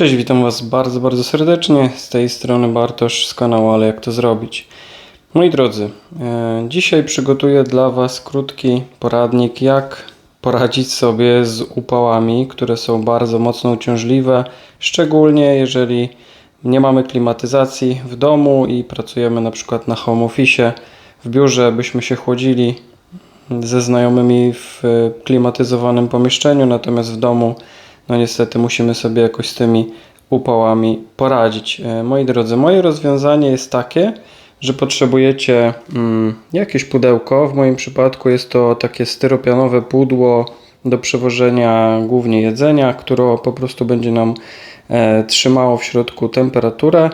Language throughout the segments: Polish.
Cześć, witam Was bardzo, bardzo serdecznie. Z tej strony Bartosz z kanału Ale Jak to zrobić. Moi drodzy, e, dzisiaj przygotuję dla Was krótki poradnik, jak poradzić sobie z upałami, które są bardzo mocno uciążliwe, szczególnie jeżeli nie mamy klimatyzacji w domu i pracujemy na przykład na home office, w biurze, byśmy się chłodzili ze znajomymi w klimatyzowanym pomieszczeniu, natomiast w domu, no niestety musimy sobie jakoś z tymi upałami poradzić. E, Moi drodzy, moje rozwiązanie jest takie, że potrzebujecie mm, jakieś pudełko. W moim przypadku jest to takie styropianowe pudło do przewożenia głównie jedzenia, które po prostu będzie nam e, trzymało w środku temperaturę.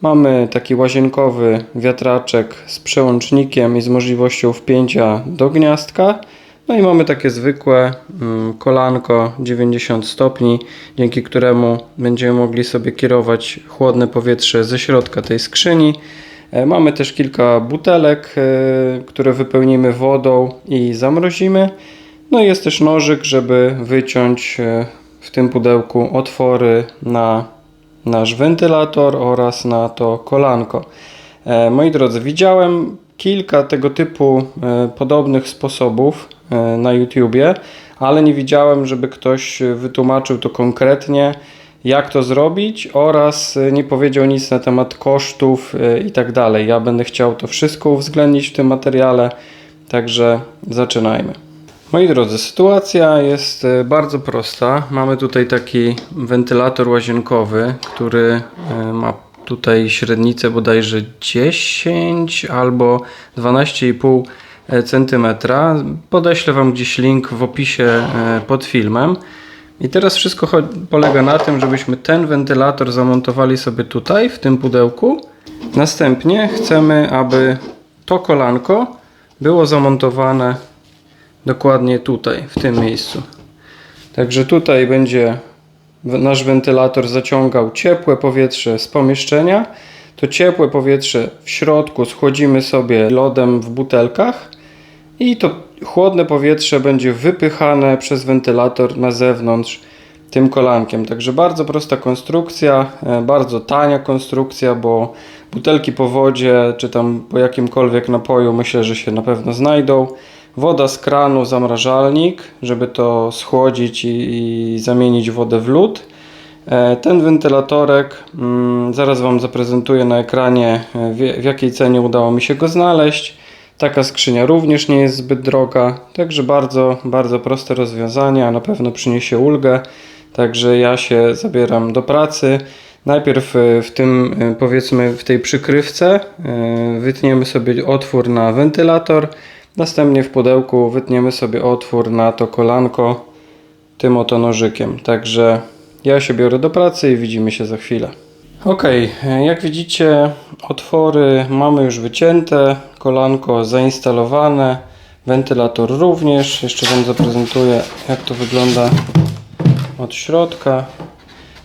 Mamy taki łazienkowy wiatraczek z przełącznikiem i z możliwością wpięcia do gniazdka. No i mamy takie zwykłe mm, kolanko 90 stopni, dzięki któremu będziemy mogli sobie kierować chłodne powietrze ze środka tej skrzyni. E, Mamy też kilka butelek, e, które wypełnimy wodą i zamrozimy. No i jest też nożyk, żeby wyciąć e, w tym pudełku otwory na nasz wentylator oraz na to kolanko. Moi drodzy, widziałem kilka tego typu podobnych sposobów na YouTubie, ale nie widziałem, żeby ktoś e, wytłumaczył to konkretnie, jak to zrobić oraz e, nie powiedział nic na temat kosztów e, i tak dalej. Ja będę chciał to wszystko uwzględnić w tym materiale, także zaczynajmy. Moi drodzy, sytuacja jest e, bardzo prosta. Mamy tutaj taki wentylator łazienkowy, który e, ma tutaj średnicę bodajże 10 albo 12,5 cm. Podeślę Wam gdzieś link w opisie e, pod filmem. I teraz wszystko polega na tym, żebyśmy ten wentylator zamontowali sobie tutaj, w tym pudełku. Następnie chcemy, aby to kolanko było zamontowane dokładnie tutaj, w tym miejscu. Także tutaj będzie nasz wentylator zaciągał ciepłe powietrze z pomieszczenia. To ciepłe powietrze w środku schłodzimy sobie lodem w butelkach i to chłodne powietrze będzie wypychane przez wentylator na zewnątrz tym kolankiem. Także bardzo prosta konstrukcja, e, bardzo tania konstrukcja, bo butelki po wodzie czy tam po jakimkolwiek napoju myślę, że się na pewno znajdą. Woda z kranu, zamrażalnik, żeby to schłodzić i, i zamienić wodę w lód. E, Ten wentylatorek, mm, zaraz Wam zaprezentuję na ekranie, e, w, jakiej cenie udało mi się go znaleźć. Taka skrzynia również nie jest zbyt droga, także bardzo, bardzo proste rozwiązanie, a na pewno przyniesie ulgę. Także ja się zabieram do pracy. Najpierw e, w tym, powiedzmy, w tej przykrywce wytniemy sobie otwór na wentylator. Następnie w pudełku wytniemy sobie otwór na to kolanko tym oto nożykiem. Także ja się biorę do pracy i widzimy się za chwilę. Ok, jak widzicie, otwory mamy już wycięte, kolanko zainstalowane, wentylator również. Jeszcze Wam zaprezentuję, jak to wygląda od środka.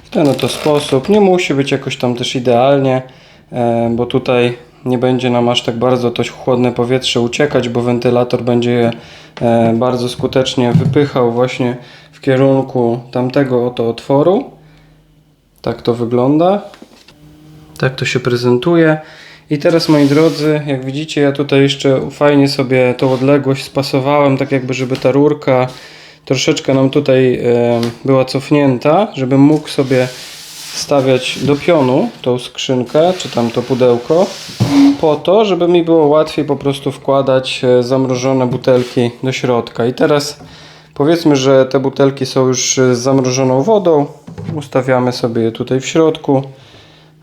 W ten oto sposób. Nie musi być jakoś tam też idealnie, e, bo tutaj nie będzie nam aż tak bardzo to chłodne powietrze uciekać, bo wentylator będzie je bardzo skutecznie wypychał właśnie w kierunku tamtego oto otworu. Tak to wygląda. Tak to się prezentuje. I teraz moi drodzy, jak widzicie, ja tutaj jeszcze fajnie sobie tą odległość spasowałem, tak jakby żeby ta rurka troszeczkę nam tutaj była cofnięta, żebym mógł sobie stawiać do pionu tą skrzynkę, czy tam to pudełko, po to, żeby mi było łatwiej po prostu wkładać e, zamrożone butelki do środka. I teraz powiedzmy, że te butelki są już e, z zamrożoną wodą, ustawiamy sobie je tutaj w środku.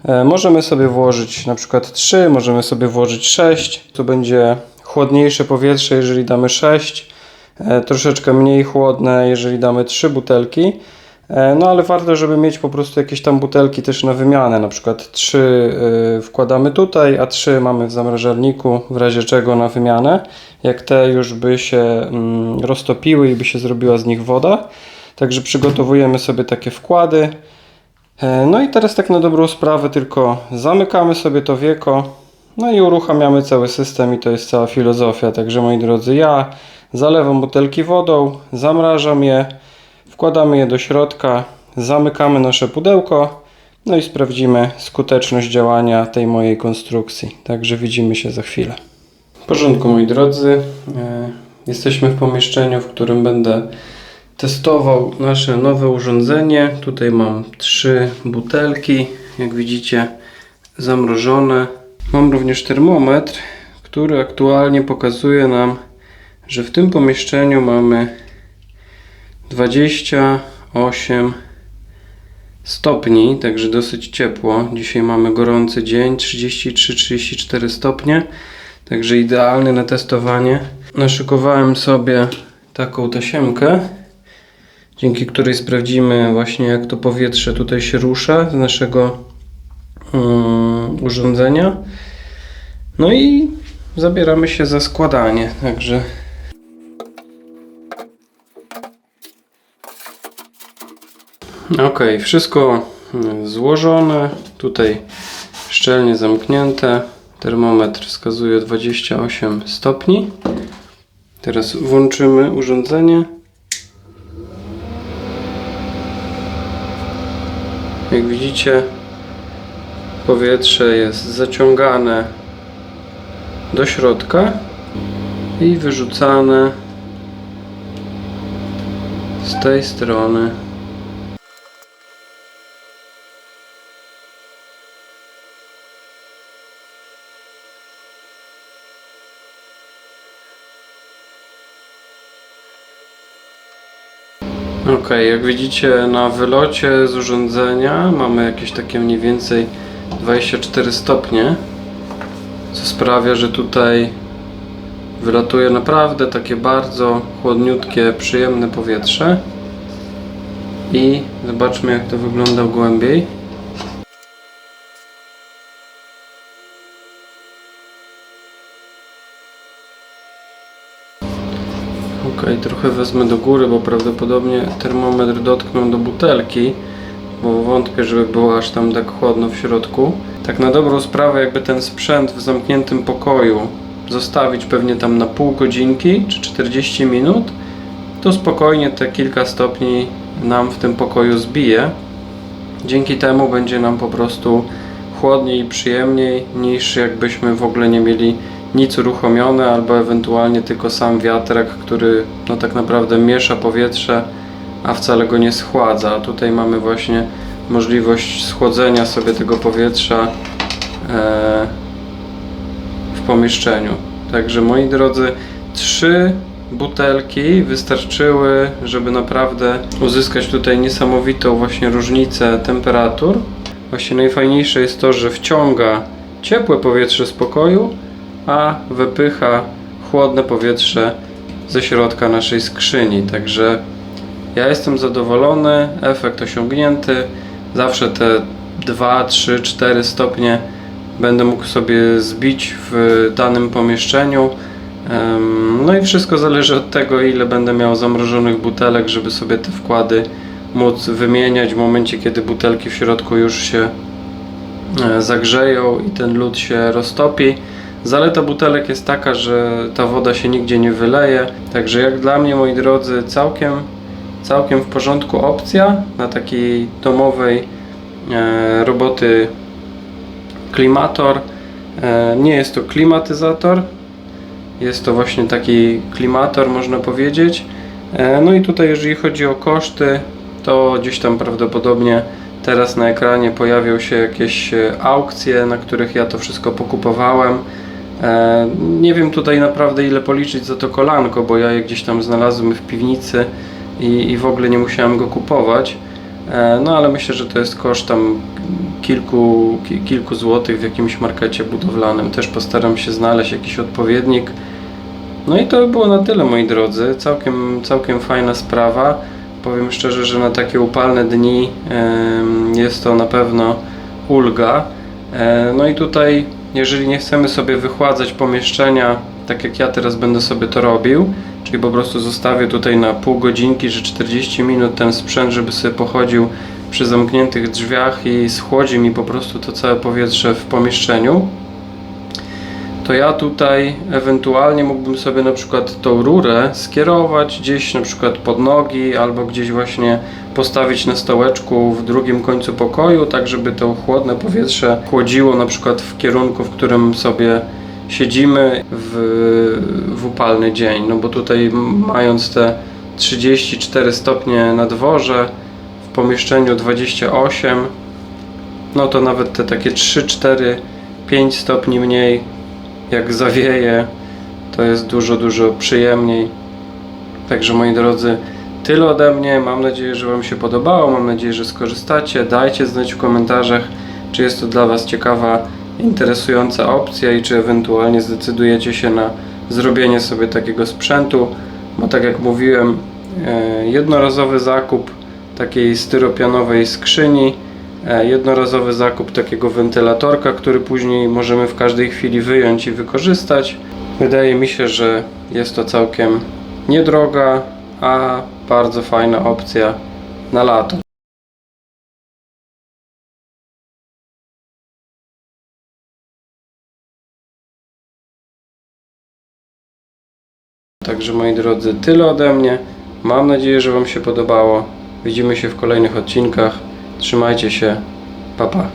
E, Możemy sobie włożyć na przykład 3, możemy sobie włożyć 6. Tu będzie chłodniejsze powietrze, jeżeli damy 6. E, Troszeczkę mniej chłodne, jeżeli damy 3 butelki. E, No ale warto, żeby mieć po prostu jakieś tam butelki też na wymianę. Na przykład 3 y, wkładamy tutaj, a 3 mamy w zamrażalniku, w razie czego na wymianę. Jak te już by się mm, roztopiły i by się zrobiła z nich woda. Także przygotowujemy sobie takie wkłady. E, No i teraz tak na dobrą sprawę tylko zamykamy sobie to wieko, no i uruchamiamy cały system i to jest cała filozofia. Także moi drodzy, ja zalewam butelki wodą, zamrażam je, wkładamy je do środka, zamykamy nasze pudełko, no i sprawdzimy skuteczność działania tej mojej konstrukcji. Także widzimy się za chwilę. W porządku, moi drodzy. E, Jesteśmy w pomieszczeniu, w którym będę testował nasze nowe urządzenie. Tutaj mam trzy butelki, jak widzicie, zamrożone. Mam również termometr, który aktualnie pokazuje nam, że w tym pomieszczeniu mamy 28 stopni, także dosyć ciepło. Dzisiaj mamy gorący dzień, 33-34 stopnie, także idealny na testowanie. Naszykowałem sobie taką tasiemkę, dzięki której sprawdzimy właśnie jak to powietrze tutaj się rusza z naszego mm, urządzenia. No i zabieramy się za składanie, także Ok, wszystko mm, złożone, tutaj szczelnie zamknięte. Termometr wskazuje 28 stopni. Teraz włączymy urządzenie. Jak widzicie, powietrze jest zaciągane do środka i wyrzucane z tej strony. Ok, jak widzicie na wylocie z urządzenia mamy jakieś takie mniej więcej 24 stopnie, co sprawia, że tutaj wylatuje naprawdę takie bardzo chłodniutkie, przyjemne powietrze. I zobaczmy jak to wygląda głębiej. Ok, trochę wezmę do góry, bo prawdopodobnie termometr dotknął do butelki, bo wątpię, żeby było aż tam tak chłodno w środku. Tak na dobrą sprawę, jakby ten sprzęt w zamkniętym pokoju zostawić pewnie tam na pół godzinki czy 40 minut, to spokojnie te kilka stopni nam w tym pokoju zbije. Dzięki temu będzie nam po prostu chłodniej i przyjemniej niż jakbyśmy w ogóle nie mieli nic uruchomione albo ewentualnie tylko sam wiatrak, który no tak naprawdę miesza powietrze, a wcale go nie schładza. A tutaj mamy właśnie możliwość schłodzenia sobie tego powietrza e, w pomieszczeniu. Także moi drodzy, trzy butelki wystarczyły, żeby naprawdę uzyskać tutaj niesamowitą właśnie różnicę temperatur. Właśnie najfajniejsze jest to, że wciąga ciepłe powietrze z pokoju, a wypycha chłodne powietrze ze środka naszej skrzyni. Także ja jestem zadowolony, efekt osiągnięty. Zawsze te 2, 3, 4 stopnie będę mógł sobie zbić w danym pomieszczeniu. No i wszystko zależy od tego, ile będę miał zamrożonych butelek, żeby sobie te wkłady móc wymieniać w momencie, kiedy butelki w środku już się e, zagrzeją i ten lód się roztopi. Zaleta butelek jest taka, że ta woda się nigdzie nie wyleje. Także jak dla mnie, moi drodzy, całkiem, całkiem w porządku opcja na takiej domowej e, roboty klimator. E, nie jest to klimatyzator, jest to właśnie taki klimator, można powiedzieć. E, No i tutaj, jeżeli chodzi o koszty, to gdzieś tam prawdopodobnie teraz na ekranie pojawią się jakieś e, aukcje, na których ja to wszystko pokupowałem. E, Nie wiem tutaj naprawdę ile policzyć za to kolanko, bo ja je gdzieś tam znalazłem w piwnicy i, i w ogóle nie musiałem go kupować. E, No ale myślę, że to jest koszt tam kilku, ki- kilku złotych w jakimś markecie budowlanym. Też postaram się znaleźć jakiś odpowiednik. No i to by było na tyle, moi drodzy. Całkiem, całkiem fajna sprawa. Powiem szczerze, że na takie upalne dni jest to na pewno ulga. E, No i tutaj, jeżeli nie chcemy sobie wychładzać pomieszczenia, tak jak ja teraz będę sobie to robił, czyli po prostu zostawię tutaj na pół godzinki czy 40 minut ten sprzęt, żeby sobie pochodził przy zamkniętych drzwiach i schłodzi mi po prostu to całe powietrze w pomieszczeniu, to ja tutaj ewentualnie mógłbym sobie na przykład tą rurę skierować gdzieś na przykład pod nogi albo gdzieś właśnie postawić na stołeczku w drugim końcu pokoju, tak żeby to chłodne powietrze chłodziło na przykład w kierunku, w którym sobie siedzimy w, w upalny dzień. No bo tutaj mając te 34 stopnie na dworze, w pomieszczeniu 28, no to nawet te takie 3, 4, 5 stopni mniej, jak zawieje, to jest dużo, dużo przyjemniej. Także moi drodzy, tyle ode mnie. Mam nadzieję, że Wam się podobało. Mam nadzieję, że skorzystacie. Dajcie znać w komentarzach, czy jest to dla Was ciekawa, interesująca opcja i czy ewentualnie zdecydujecie się na zrobienie sobie takiego sprzętu. Bo tak jak mówiłem, e, jednorazowy zakup takiej styropianowej skrzyni, jednorazowy zakup takiego wentylatorka, który później możemy w każdej chwili wyjąć i wykorzystać. Wydaje mi się, że jest to całkiem niedroga, a bardzo fajna opcja na lato. Także moi drodzy, tyle ode mnie. Mam nadzieję, że Wam się podobało. Widzimy się w kolejnych odcinkach. Trzymajcie się. Pa pa.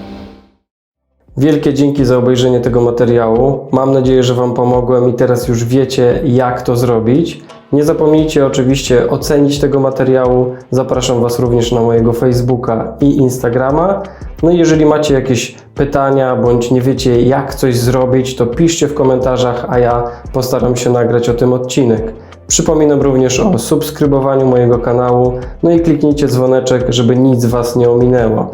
Wielkie dzięki za obejrzenie tego materiału. Mam nadzieję, że Wam pomogłem i teraz już wiecie, jak to zrobić. Nie zapomnijcie oczywiście ocenić tego materiału. Zapraszam Was również na mojego Facebooka i Instagrama. No i jeżeli macie jakieś pytania bądź nie wiecie, jak coś zrobić, to piszcie w komentarzach, a ja postaram się nagrać o tym odcinek. Przypominam również o subskrybowaniu mojego kanału, no i kliknijcie dzwoneczek, żeby nic Was nie ominęło.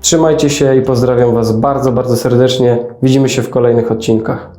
Trzymajcie się i pozdrawiam Was bardzo, bardzo serdecznie. Widzimy się w kolejnych odcinkach.